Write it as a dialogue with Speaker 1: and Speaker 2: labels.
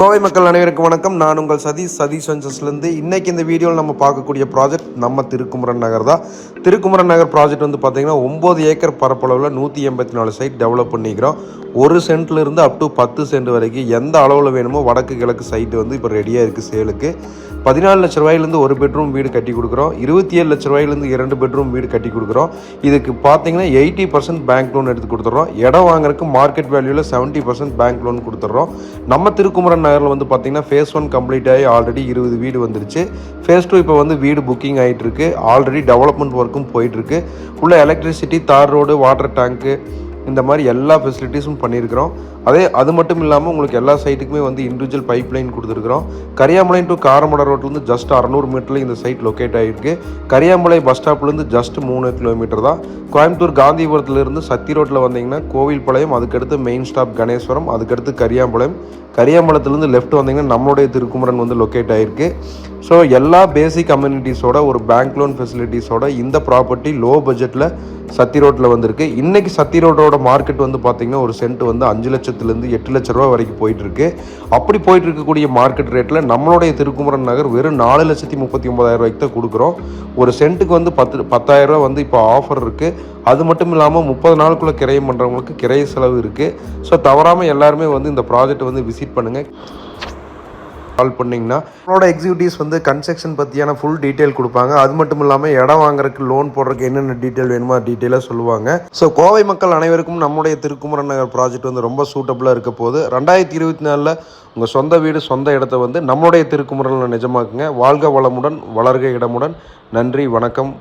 Speaker 1: கோவை மக்கள் அனைவருக்கும் வணக்கம். நான் உங்கள் சதீஷ். சதீஷ் வெஞ்சர்ஸ்லேருந்து இன்னைக்கு இந்த வீடியோவில் நம்ம பார்க்கக்கூடிய ப்ராஜெக்ட் நம்ம திருக்குமரன் நகர் தான். திருக்குமரன் நகர் ப்ராஜெக்ட் வந்து பார்த்தீங்கன்னா ஒம்பது ஏக்கர் பரப்பளவில் நூற்றி எண்பத்தி நாலு சைட் டெவலப் பண்ணிக்கிறோம். ஒரு சென்ட்லேருந்து அப் டு பத்து சென்ட் வரைக்கும் எந்த அளவில் வேணுமோ வடக்கு கிழக்கு சைட்டு வந்து இப்போ ரெடியாக இருக்குது சேலுக்கு பதினாலு லட்ச ரூபாயிலேருந்து ஒரு பெட்ரூம் வீடு கட்டி கொடுக்குறோம். இருபத்தி ஏழு லட்ச ரூபாயிலேருந்து இரண்டு பெட்ரூம் வீடு கட்டி கொடுக்குறோம். இதுக்கு பார்த்தீங்கன்னா எயிட்டி பர்சன்ட் பேங்க் லோன் எடுத்து கொடுத்துட்றோம். இடம் வாங்குறதுக்கு மார்க்கெட் வேல்யூவில் செவன்ட்டி பர்சன்ட் பேங்க் லோன் கொடுத்துட்றோம். நம்ம திருக்குமரன் நகரில் வந்து பார்த்திங்கன்னா ஃபேஸ் ஒன் கம்ப்ளீட் ஆகி ஆல்ரெடி இருபது வீடு வந்துருச்சு. ஃபேஸ் டூ இப்போ வந்து வீடு புக்கிங் ஆகிட்டுருக்கு ஆல்ரெடி டெவலப்மெண்ட் ஒர்க்கும் போயிட்டுருக்கு உள்ள எலக்ட்ரிசிட்டி தார் ரோடு வாட்டர் டேங்க்கு இந்த மாதிரி எல்லா ஃபெசிலிட்டிஸும் பண்ணியிருக்கிறோம். அதே அது மட்டும் இல்லாமல் உங்களுக்கு எல்லா சைட்டுக்குமே வந்து இண்டிவிஜுவல் பைப் லைன் கொடுத்துருக்குறோம். கரியாமலை டு காரமடை ரோட்லேருந்து ஜஸ்ட் அறநூறு மீட்டரில் இந்த சைட் லொக்கேட் ஆகிருக்கு கரியாமலை பஸ் ஸ்டாப்லேருந்து ஜஸ்ட் மூணு கிலோமீட்டர் தான். கோயம்புத்தூர் காந்திபுரத்துலேருந்து சத்தி ரோட்டில் வந்தீங்கன்னா கோவில்பாளையம் அதுக்கடுத்து மெயின் ஸ்டாப் கணேஸ்வரம் அதுக்கடுத்து கரியாம்பாளையம் கரியாம்பாளத்துலேருந்து லெஃப்ட் வந்தீங்கன்னா நம்மளுடைய திருக்குமரன் வந்து லொக்கேட் ஆகிருக்கு ஸோ எல்லா பேசிக் கம்யூனிட்டிஸோட ஒரு பேங்க் லோன் ஃபெசிலிட்டிஸோட இந்த ப்ராப்பர்ட்டி லோ பட்ஜெட்டில் சத்தி ரோட்டில் வந்திருக்கு. இன்றைக்கி சத்தி ரோட்டோட மார்க்கெட் வந்து பார்த்திங்கன்னா ஒரு சென்ட் வந்து அஞ்சு லட்சத்துலேருந்து எட்டு லட்ச ரூபா வரைக்கும் போயிட்டுருக்கு. அப்படி போயிட்டு இருக்கக்கூடிய மார்க்கெட் ரேட்டில் நம்மளுடைய திருக்குமரன் நகர் வெறும் நாலு லட்சத்தி முப்பத்தி ஒன்பதாயிரம் ரூபாய்க்கு தான் கொடுக்குறோம். ஒரு சென்ட்டுக்கு வந்து பத்து பத்தாயிரம் வந்து இப்போ ஆஃபர் இருக்குது அது மட்டும் இல்லாமல் முப்பது நாளுக்குள்ளே கிரையம் பண்ணுறவங்களுக்கு கிரைய செலவு இருக்குது ஸோ தவறாமல் எல்லாருமே வந்து இந்த ப்ராஜெக்ட் வந்து விசிட் பண்ணுங்கள் கால் பண்ணிங்கன்னா நம்மளோட எக்ஸிக்யூட்டிவ்ஸ் வந்து கன்ஸ்ட்ரக்ஷன் பற்றியான ஃபுல் டீட்டெயில் கொடுப்பாங்க. அது மட்டும் இல்லாமல் இடம் வாங்குறதுக்கு லோன் போடுறதுக்கு என்னென்ன டீட்டெயில் வேணுமோ டீட்டெயிலாக சொல்லுவாங்க. ஸோ கோவை மக்கள் அனைவருக்கும் நம்முடைய திருக்குமரன் நகர் ப்ராஜெக்ட் வந்து ரொம்ப சூட்டபுளாக இருக்க போது ரெண்டாயிரத்தி இருபத்தி நாலில் உங்கள் சொந்த வீடு சொந்த இடத்த வந்து நம்முடைய திருக்குமரனில் நிஜமாக்குங்க. வாழ்க வளமுடன் வளர்க இடமுடன். நன்றி வணக்கம்.